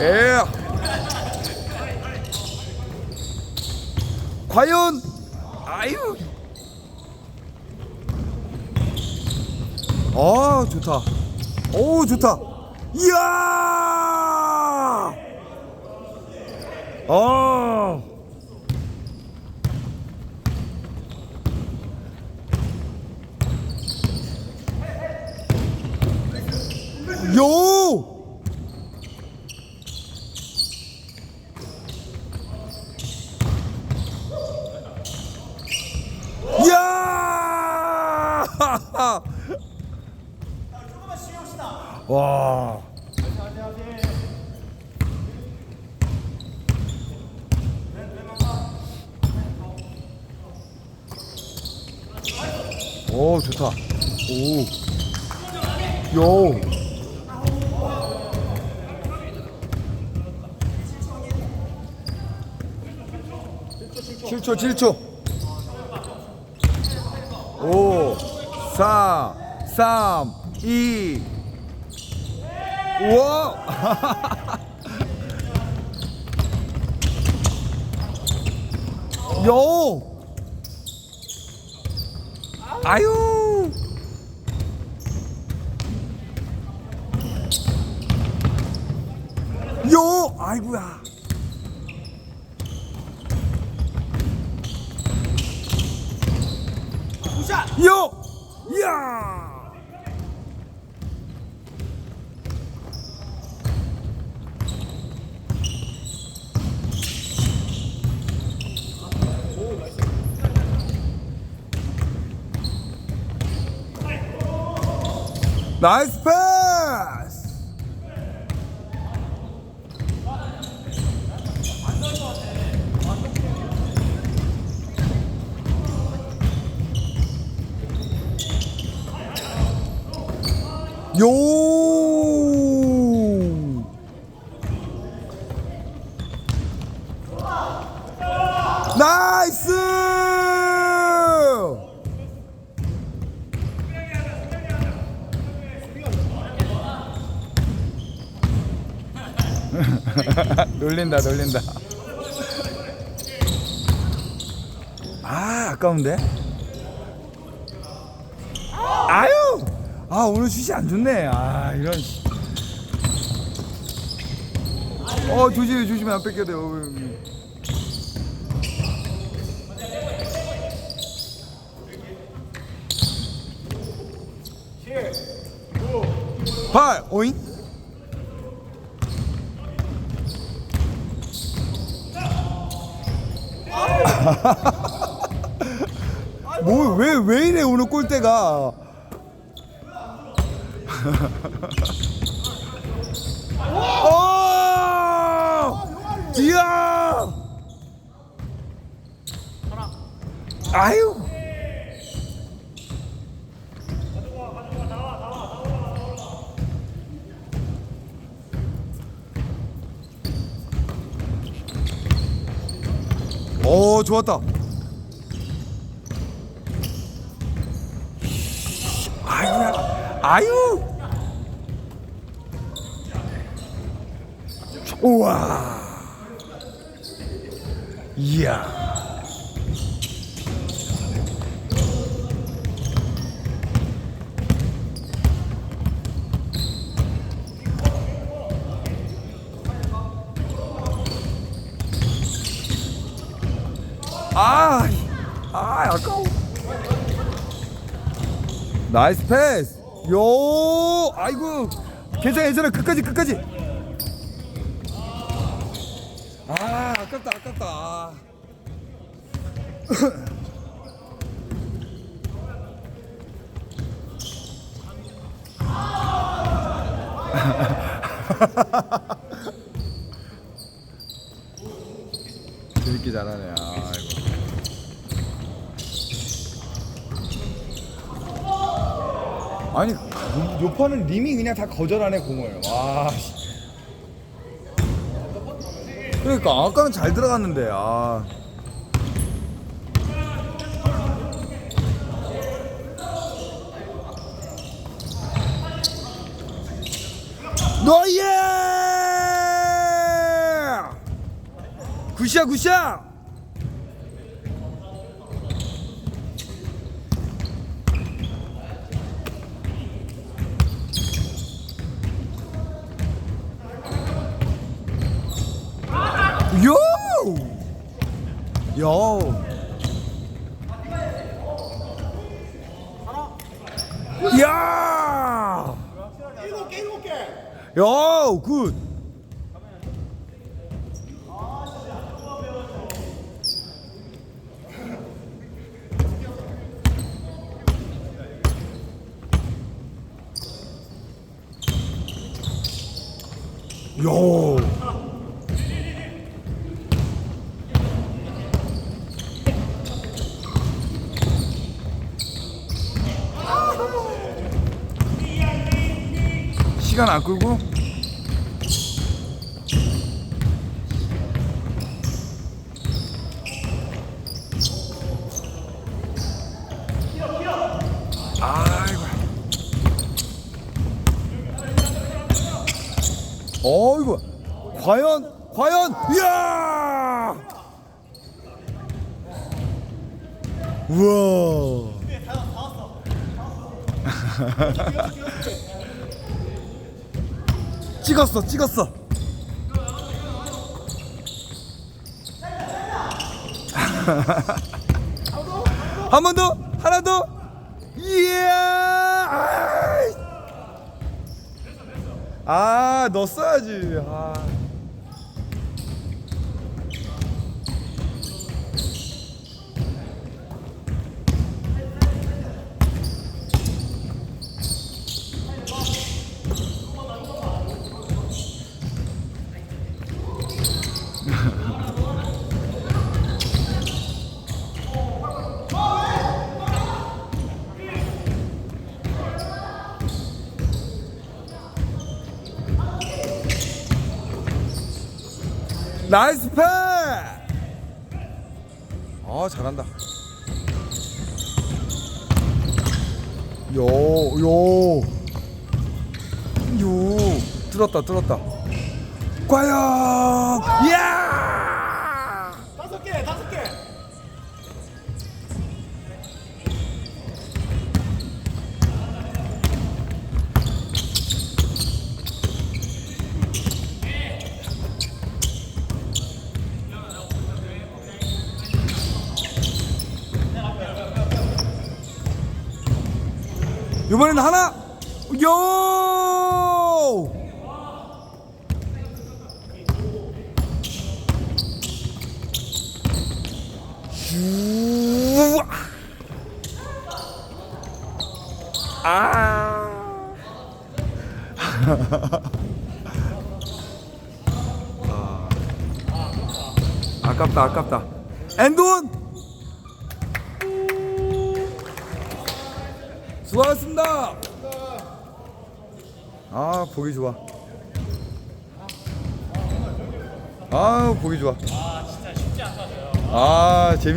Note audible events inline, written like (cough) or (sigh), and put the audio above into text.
예. 과연 아유. 아 좋다. 오 좋다. 이야. 아. 요. 야! 와. 오, 좋다. 오. 요. 칠초칠초 오, 사, 삼, 이. 우와! (laughs) 요! 아유! 요! 아이고야. 요! 야! 나이스 패스! 요! 나이스! (laughs) 놀린다 놀린다. 아 아까운데? 아유! 아 오늘 슛이 안 좋네. 아 이런 씨. 어 조심해 조심해. 안 뺏겨야 돼요 어, 팔 오잉 뭐왜왜 이래 오늘 골대가 어! 이야! 아유! 오, 좋았다. 아유야, 아유! 우와. 이야. 아, 아, 아까워. 나이스 패스. 요, 아이고. 괜찮아, 괜찮아. 끝까지, 끝까지. 아 아깝다 아깝다 아. (laughs) 재밌게 잘하네 아이고 아니 요, 요 판은 님이 그냥 다 거절하네 공을 와 씨. 그러니까 아까는 잘 들어갔는데 아. 너예! 굿샷 굿샷 야, 굿. 요. 시간 안 끌고. 어이구. 과연 과연 이야! 우와. (laughs) 찍었어, 찍었어. (laughs) 한 번 더, 하나 더. 이야! 아, 넣었어야지. 아. 나이스 패! 아, 잘한다. 요, 요. 요. 뚫었다, 뚫었다. 과연! 이야! 이번엔 하나! 요! 슈! (laughs) 아! 아깝다, 아깝다. 엔돈! 수고하셨습니다. 아 보기 좋아. 아 보기 좋아. 아 진짜 쉽지 않아요. 아 재밌.